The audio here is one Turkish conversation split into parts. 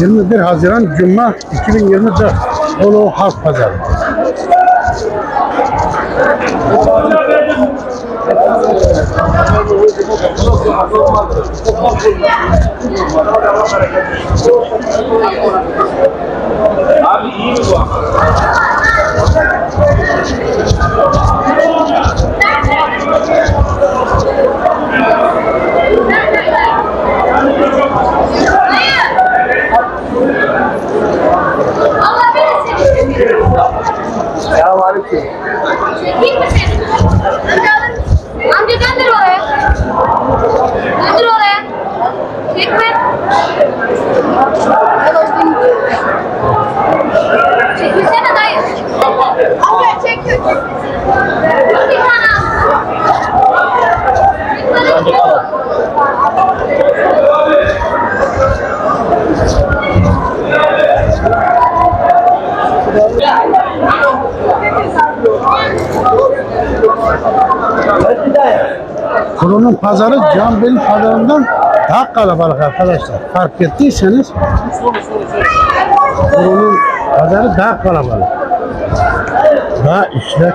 ...21 Haziran Cuma 2024 Bolu Halk Pazarı. Abi iyi mi bu? রাখতে Kurunun pazarı Canbeli pazarından daha kalabalık arkadaşlar. Fark ettiyseniz kurunun pazarı daha kalabalık. Daha işlek.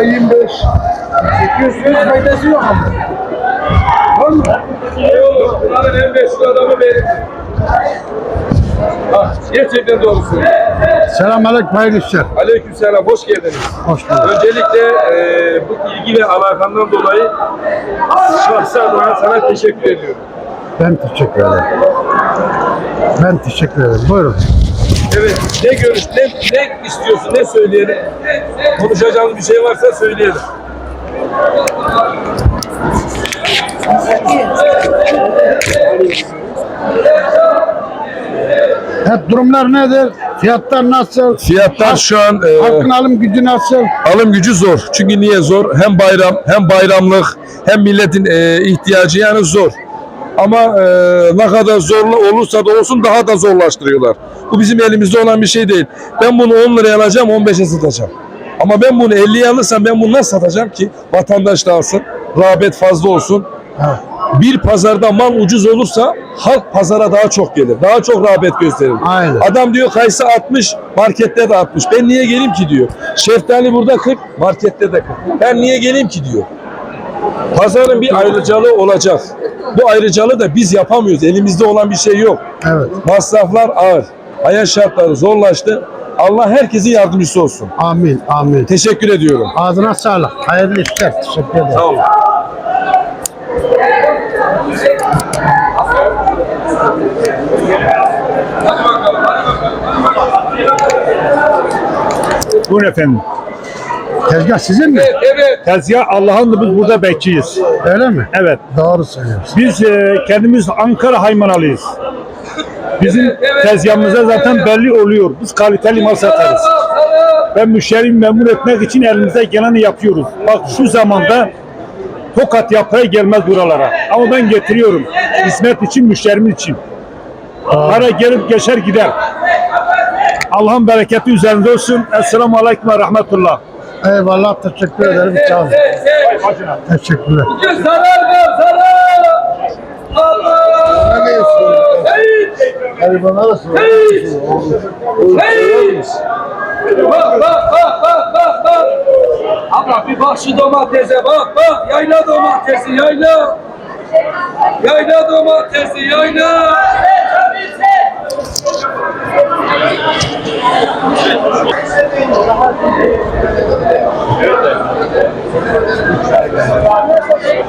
al. Ya 25. 800 söz faydası yok ama. Var mı? Olur. Bunların en meşhur adamı benim. Ah, gerçekten doğru söylüyor. Selamünaleyküm hayırlı işler. Aleykümselam, hoş geldiniz. Hoş bulduk. Öncelikle e, bu ilgi ve alakandan dolayı şahsi adına sana teşekkür ediyorum. Ben teşekkür ederim. Ben teşekkür ederim. Buyurun. Evet, ne görüş, ne, ne istiyorsun, ne söyleyelim? Konuşacağımız bir şey varsa söyleyelim. Hep durumlar nedir? Fiyatlar nasıl? Fiyatlar şu an e, Halkın alım gücü nasıl? alım gücü zor. Çünkü niye zor? Hem bayram, hem bayramlık, hem milletin e, ihtiyacı yani zor. Ama e, ne kadar zorla olursa da olsun daha da zorlaştırıyorlar. Bu bizim elimizde olan bir şey değil. Ben bunu 10 liraya alacağım, 15'e satacağım. Ama ben bunu 50'ye alırsam ben bunu nasıl satacağım ki? Vatandaş da alsın, rağbet fazla olsun. Bir pazarda mal ucuz olursa halk pazara daha çok gelir. Daha çok rağbet gösterir. Aynen. Adam diyor kayısı 60, markette de 60. Ben niye geleyim ki diyor. Şeftali burada 40, markette de 40. Ben niye geleyim ki diyor. Pazarın bir ayrıcalığı olacak. Bu ayrıcalığı da biz yapamıyoruz. Elimizde olan bir şey yok. Evet. Masraflar ağır. Hayat şartları zorlaştı. Allah herkesin yardımcısı olsun. Amin. Amin. Teşekkür ediyorum. Ağzına sağlık. Hayırlı işler. Teşekkür ederim. Sağ olun. Buyurun efendim. Tezgah sizin mi? Evet, Tezgah Allah'ın biz burada bekçiyiz. Öyle mi? Evet. Doğru söylüyorsun. Biz e, kendimiz Ankara haymanalıyız. Bizim tezgahımıza zaten belli oluyor. Biz kaliteli mal satarız. Ben müşteriyi memnun etmek için elimizde geleni yapıyoruz. Bak şu zamanda tokat yaprağı gelmez buralara. Ama ben getiriyorum. Hizmet için, müşterimiz için. Para gelip geçer gider. Allah'ın bereketi üzerinde olsun. Esselamu Aleyküm ve Rahmetullah. Eyvallah. Teşekkür ederim. Sağ olun. Teşekkürler. Hadi bana da sor. Bak, bak, bak, bak, bak, bak! Abla bir bak şu domatese, bak, bak! Yayla domatesi, yayla! Yayla domatesi, yayla!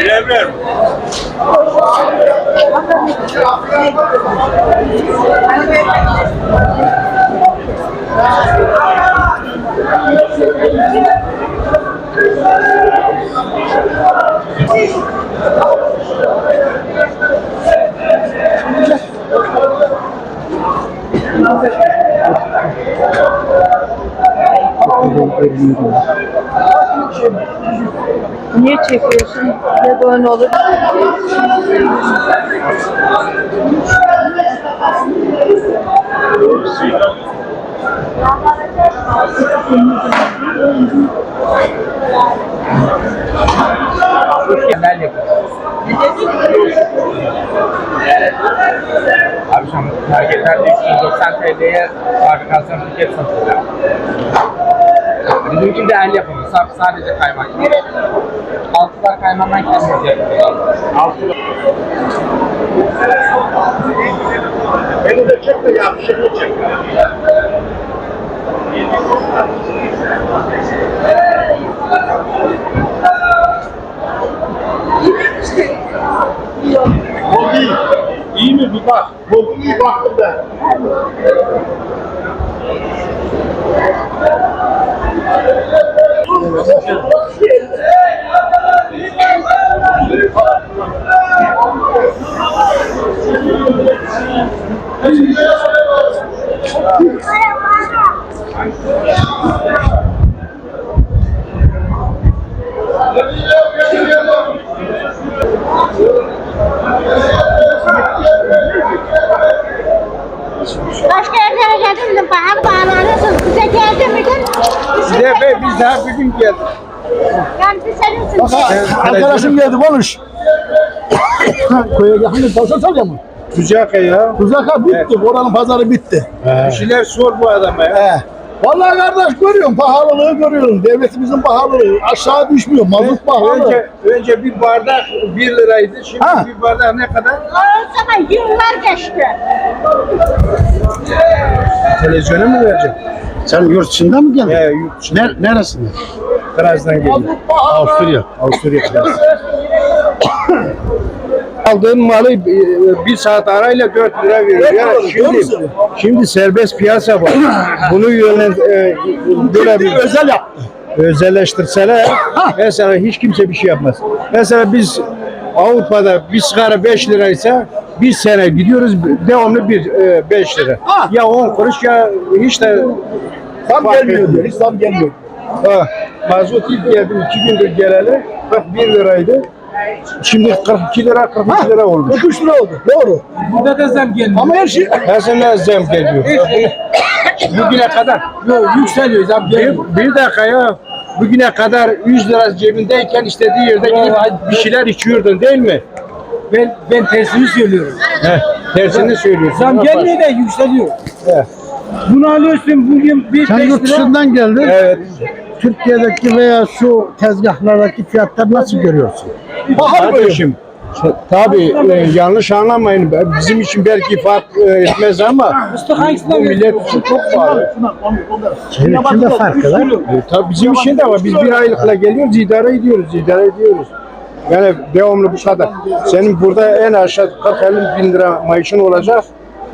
Evler. Niye çekiyorsun? Ne böyle olur? Akşam marketlerde 390 TL'ye fabrikasyon paket satılıyor. Bizimki de el yapımı, sa- sadece kaymak. Altılar kaymağından kendimiz yapıyoruz. Altılar. Beni de çek de yakışıklı çek. Yerlere geldim de bahar bağlanırsın. Bize geldi miydin? Size be biz daha bir gün geldik. Yani biz seninsin. Arkadaşım geldi konuş. Köye yakın tavşan salya mı? Tuzaka ya. Tuzaka bitti. Oranın pazarı bitti. Bir şeyler sor bu adama ya. He. Vallahi kardeş görüyorum pahalılığı görüyorum. Devletimizin pahalılığı aşağı düşmüyor. Mazot pahalı. Önce, önce bir bardak 1 liraydı. Şimdi Ha. bir bardak ne kadar? O zaman yıllar geçti. Televizyona mı vereceksin? Sen yurt dışında mı geldin? He yurt dışında. Ner neresinde? Kraz'dan geliyor. Avusturya. Avusturya Kraz. Aldığın malı e, bir saat arayla 4 lira veriyor. Ya şimdi, şimdi serbest piyasa var. Bunu yönet, e, Özel yaptı. özelleştirseler mesela hiç kimse bir şey yapmaz. Mesela biz Avrupa'da bir sigara 5 liraysa bir sene gidiyoruz devamlı bir 5 lira. Ha. Ya 10 kuruş ya hiç de Tam gelmiyor diyor. Hiç tam gelmiyor. Ha, mazot ilk geldim 2 gündür geleli 41 liraydı. Şimdi 42 lira 42 lira olmuş. 43 lira oldu. Doğru. Burada da zam gelmiyor. Ama her şey Her sene zam geliyor. Bugüne kadar. Yok yükseliyor zam Bir, gelmiyor. bir dakika ya. Bugüne kadar 100 lira cebindeyken istediği yerde gidip bir şeyler içiyordun değil mi? Ben, ben tersini söylüyorum. Heh, tersini söylüyorsun. Zam gelmiyor da yükseliyor. Evet. Bunu alıyorsun bugün bir sen yurt dışından geldin. Evet. Türkiye'deki veya şu tezgahlardaki fiyatları nasıl görüyorsun? Pahalı böyle. Kardeşim tabii e, yanlış anlamayın. Bizim için belki fark e, etmez ama bu millet için çok pahalı. Senin için de farkı var. E, tabii bizim için de var. Biz bir aylıkla geliyoruz, idare ediyoruz, idare ediyoruz. Yani devamlı bu kadar. Senin burada en aşağı 40-50 bin lira maaşın olacak.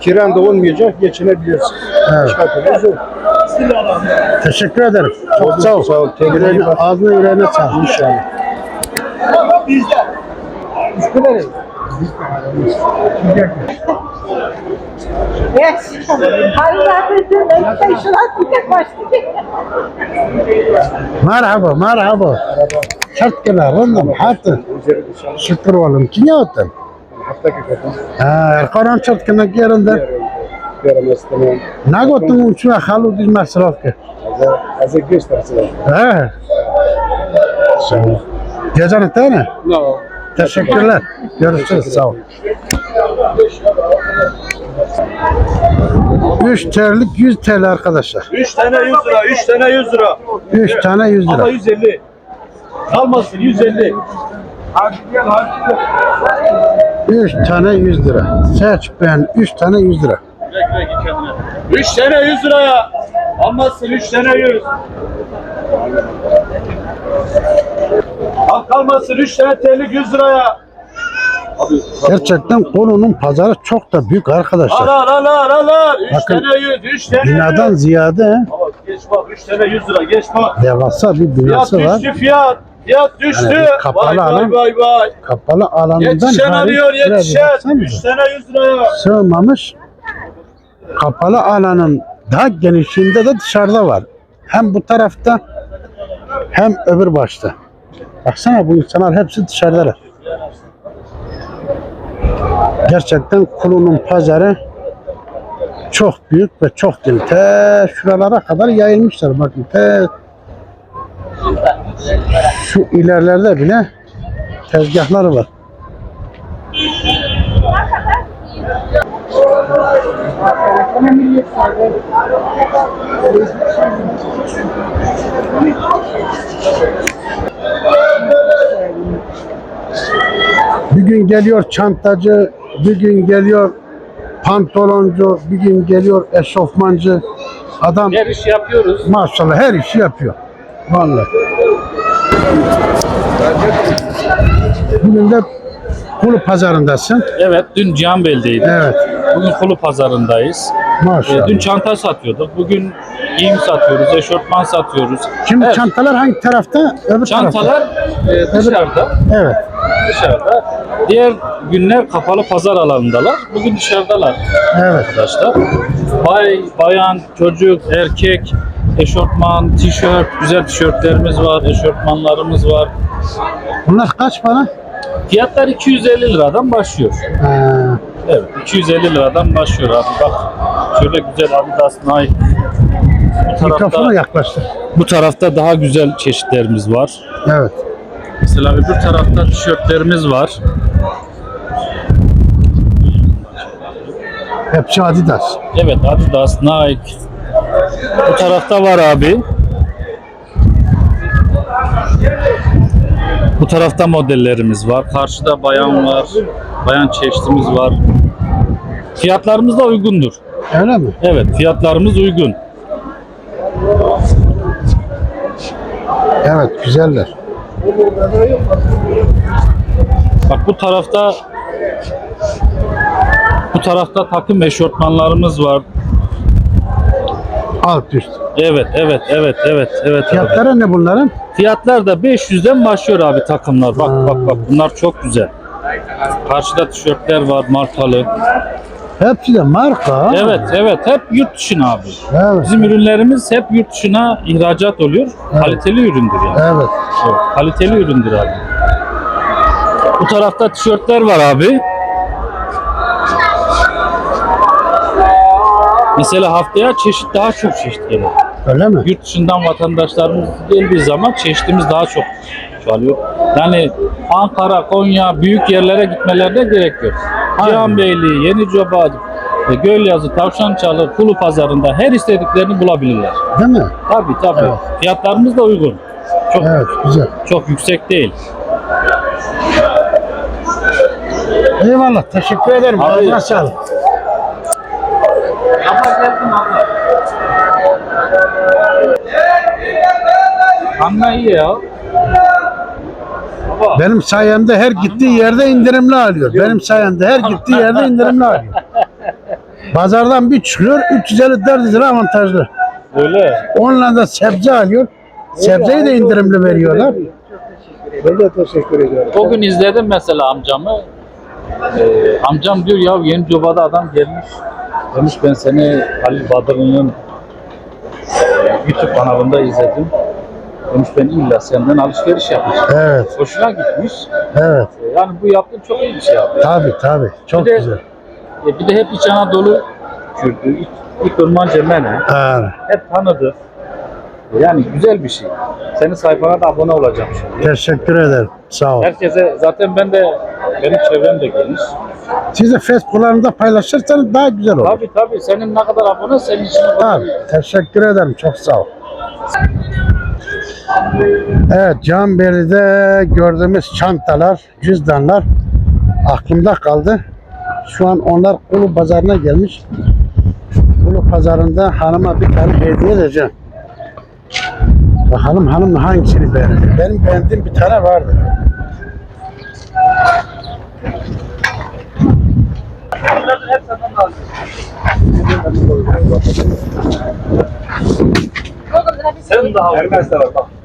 Kiran da olmayacak, geçinebilirsin. Evet. Çıkartırız. Teşekkür ederim. Çok sağ ol. Sağ ol. Ağzına yüreğine sağlık. İnşallah. Yes. Allah bütün ekmeği bir tek başladı. مرحبا مرحبا شرط كده رندم حاطط شكر والله مكنيوتن ها القرآن شرط كنا كيرندر نقول شو خالو دي Gezelim değil mi? No. Teşekkürler. Görüşürüz. Sağ ol. 3 terlik 100 TL arkadaşlar. 3 tane 100 lira, 3 tane 100 lira. 3 tane 100 lira. Ama 150. Kalmasın 150. 3 tane 100 lira. Seç ben 3 tane 100 lira. 3 tane 100 liraya. Almazsın 3 tane 100. Al kalmasın 3 tane terlik 100 liraya. Gerçekten konunun pazarı çok da büyük arkadaşlar. Al al al al al. 3 Bakın, tane 100, 3 tane Binadan 100. ziyade Bak, Geç bak 3 tane 100 lira geç bak. devasa bir Fiyat binası var. düştü fiyat. Fiyat düştü. Yani bir kapalı vay vay alan- vay vay. Kapalı alanından Yetişen hariç arıyor şuraya bir yetişen. baksanıza. 3 tane 100 liraya. sığmamış. Kapalı alanın daha genişliğinde de dışarıda var. Hem bu tarafta hem öbür başta. Baksana bu insanlar hepsi dışarıda. Gerçekten kulunun pazarı çok büyük ve çok geniş. Te şuralara kadar yayılmışlar. Bakın te şu ilerlerde bile tezgahları var. Bir gün geliyor çantacı, bir gün geliyor pantoloncu, bir gün geliyor eşofmancı. Adam Her iş yapıyoruz. maşallah her işi yapıyor. Vallahi. Bugün de Kulu pazarındasın. Evet, dün Cihanbel'deydik. Evet. Bugün Kulu pazarındayız. Maşallah. dün çanta satıyorduk. Bugün giyim satıyoruz, eşortman satıyoruz. Şimdi Evet. çantalar hangi tarafta? Öbür Çantalar tarafta. e, dışarıda. Evet. Dışarıda. Diğer günler kapalı pazar alanındalar. Bugün dışarıdalar Evet. arkadaşlar. Bay, bayan, çocuk, erkek, eşortman, tişört, güzel tişörtlerimiz var, eşortmanlarımız var. Bunlar kaç para? Fiyatlar 250 liradan başlıyor. Ha, Evet, 250 liradan başlıyor abi. Bak şöyle güzel Adidas, Nike. Bu mikrofona tarafta, yaklaştır. bu tarafta daha güzel çeşitlerimiz var. Evet. Mesela öbür tarafta tişörtlerimiz var. Hepsi Adidas. Evet, Adidas, Nike. Bu tarafta var abi. Bu tarafta modellerimiz var. Karşıda bayan var. Bayan çeşitimiz var. Fiyatlarımız da uygundur. Öyle mi? Evet, fiyatlarımız uygun. Evet, güzeller. Bak bu tarafta bu tarafta takım eşortmanlarımız var. Alt üst. Evet, evet, evet, evet, evet. Fiyatları ne bunların? Fiyatlar da 500'den başlıyor abi takımlar. Bak bak bak bunlar çok güzel. Karşıda tişörtler var markalı. Hepsi de marka. Evet, evet hep yurt dışına abi. Evet. Bizim ürünlerimiz hep yurt dışına ihracat oluyor. Kaliteli üründür yani. Evet. Evet, kaliteli üründür abi. Bu tarafta tişörtler var abi. Mesela haftaya çeşit daha çok çeşit geliyor. Öyle mi? Yurt dışından vatandaşlarımız geldiği zaman çeşitimiz daha çok çoğalıyor. Yani Ankara, Konya büyük yerlere gitmelerine gerek yok. Cihanbeyli, Yenicoba, e, Gölyazı, Tavşançalı, Kulu pazarında her istediklerini bulabilirler. Değil mi? Tabii tabii. Evet. Fiyatlarımız da uygun. Çok Evet, güzel. çok yüksek değil. Eyvallah, teşekkür ederim. Abi- Ağzına sağlık. Anla iyi ya. Benim sayemde her gittiği yerde indirimli alıyor. Benim sayemde her gittiği yerde indirimli alıyor. Pazardan bir çıkıyor 350-400 lira avantajlı. Öyle. Onunla da sebze alıyor. Sebzeyi de indirimli veriyorlar. Ben de teşekkür ediyorum. O gün izledim mesela amcamı. Ee, amcam diyor ya Yeni Coba'da adam gelmiş. Demiş ben seni Halil Badırlı'nın YouTube kanalında izledim. Demiş ben illa senden alışveriş yapacağım. Evet, Hoşuna gitmiş. evet. Ee, Yani bu yaptığın çok iyi bir şey abi. Tabii tabii. Çok Bir de- güzel. E, bir de hep İç Anadolu Kürdü, İlk, ilk Irman Cemene. Evet. Hep tanıdı. Yani güzel bir şey. Senin sayfana da abone olacağım şimdi. Teşekkür ederim. Sağ ol. Herkese zaten ben de benim çevrem de geniş. Siz de Facebook'larında paylaşırsanız daha güzel olur. Tabii tabii senin ne kadar abone senin için Tamam. Teşekkür ederim. Çok sağ ol. Evet, Canberi'de gördüğümüz çantalar, cüzdanlar aklımda kaldı. Şu an onlar Kulu Pazarı'na gelmiş. Kulu Pazarı'nda hanıma bir tane hediye edeceğim. Bakalım hanım hangisini beğendi. Benim beğendiğim bir tane vardı. Sen daha Hermes de var bak.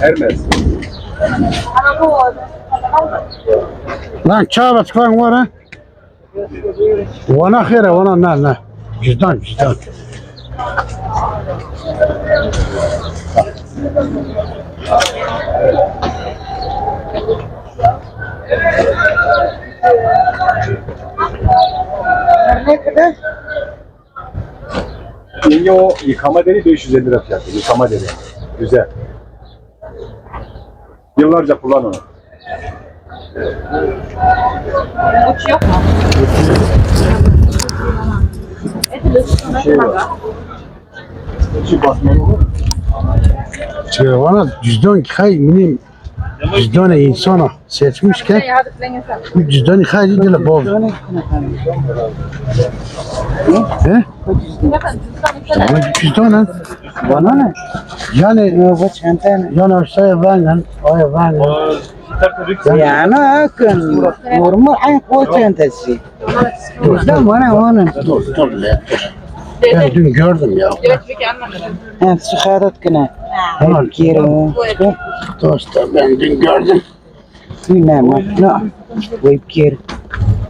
Hermes. Lan çabat lan var ha. Vana khere vana ne ne. Cüzdan cüzdan. Yenge o yıkama deri 550 lira fiyatı. Yıkama deri. Güzel. Yıllarca kullan onu. Şey var. İçi basmalı olur. Şey, Vana cüzdan kay minim cüzdan insana seçmişken bu cüzdan kay değil bol. He? Bana cüzdan ha. Bana ne? Yani bu çantayı yani aşağıya ben ay ben. Yani akın normal ay o çantası. Da le. Ben dün gördüm ya. Hem sıkarat kına. Ulan Kiro. dostum ben dün gördüm. Bilmem. No. Web kir.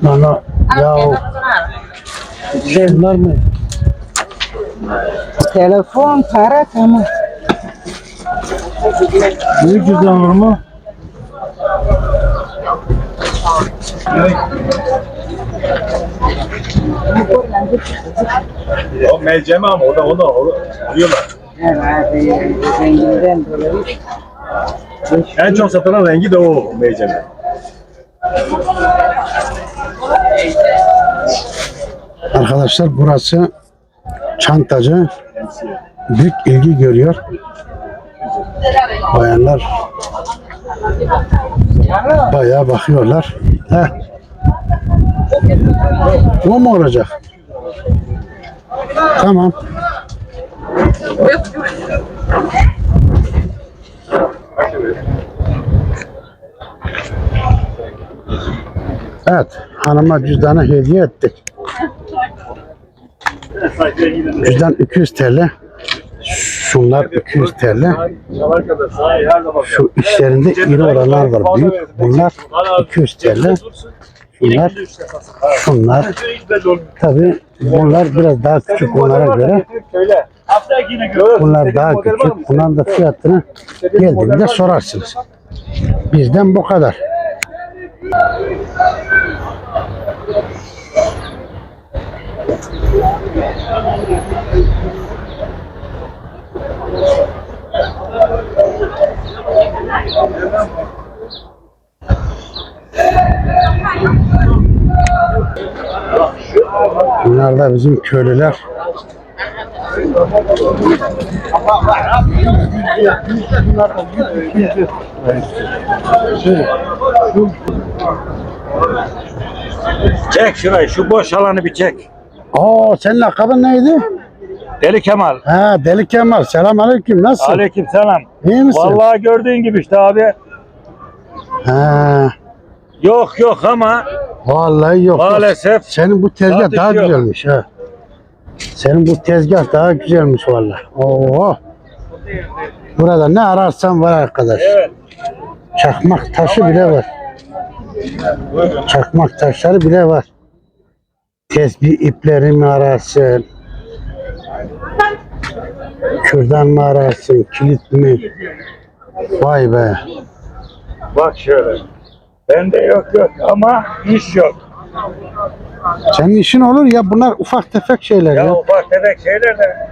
Bana ya bunlar mı? Telefon para tamam. Büyük cüzdan var mı? O melceme ama o da o da o da diyorlar. Herhalde renginden dolayı. En çok satılan rengi de o melceme. Arkadaşlar burası çantacı. Büyük ilgi görüyor. Bayanlar bayağı bakıyorlar. Heh. O mu olacak? Tamam. Evet, hanıma cüzdanı hediye ettik. Cüzdan 200 TL. Şunlar 200 TL. Şu işlerinde iri olanlar var. Büyük. Bunlar 200 TL. Şunlar, şunlar. Tabi bunlar biraz daha küçük onlara göre. Bunlar daha küçük. Bunların da fiyatını geldiğinde sorarsınız. Bizden bu kadar. Bunlar da bizim köylüler. Çek şurayı, şu boş alanı bir çek. Oo senin lakabın neydi? Deli Kemal. Ha Deli Kemal. Selam aleyküm. Nasılsın? Aleyküm selam. İyi misin? Vallahi gördüğün gibi işte abi. Ha, Yok yok ama vallahi yok. maalesef Senin bu tezgah daha yok. güzelmiş ha. Senin bu tezgah daha güzelmiş vallahi. Oo. Burada ne ararsan var arkadaş. Evet. Çakmak taşı bile var. Çakmak taşları bile var. Tesbih ipleri mi ararsın? Kürdan mı ararsın? Kilit mi? Vay be. bak şöyle. Bende yok yok ama iş yok. Senin işin olur ya bunlar ufak tefek şeyler Ya ya. ufak tefek şeyler de.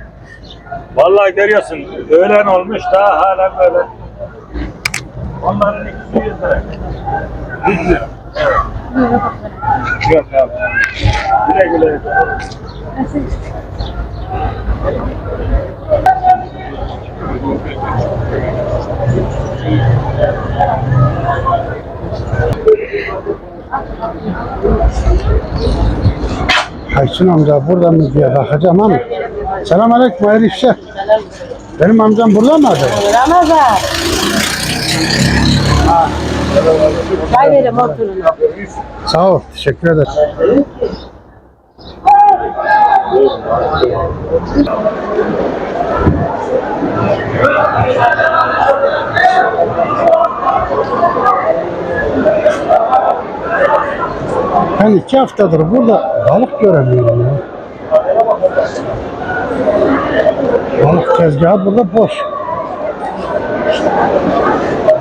Vallahi görüyorsun öğlen olmuş daha hala böyle. Onların ikisi yüz lira. Yüz lira. Evet. Yok abi. Güle güle. Aysun amca burada mı diye bakacağım ama. Selam aleyküm hayırlı işler. Benim amcam burada mı aday? Ramazan. Çay verim oturun. Sağ ol. Teşekkür ederim. Ben iki haftadır burada balık göremiyorum ya. Balık tezgahı burada boş.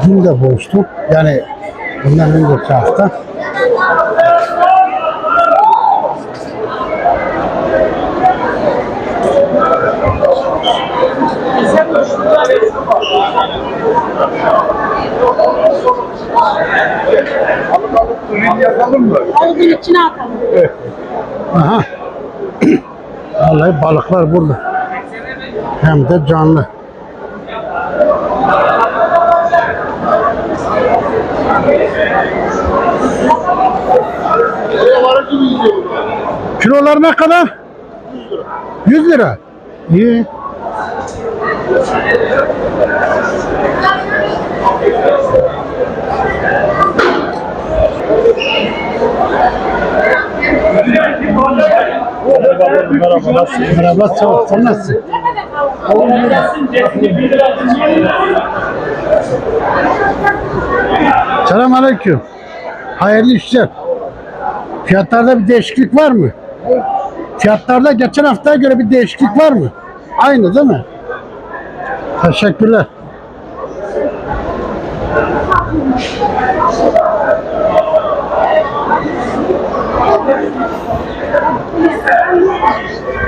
Dün de boştu. Yani bundan önceki hafta. Havuzun içine atalım. Aha. Vallahi balıklar burada. Hem de canlı. Kilolar ne kadar? 100 lira. İyi. Merhaba nasılsın? Merhaba sağ. Sen nasılsın? Selam aleyküm. Hayırlı işler. Fiyatlarda bir değişiklik var mı? Fiyatlarda geçen haftaya göre bir değişiklik var mı? Aynı değil mi? Teşekkürler. Thank you.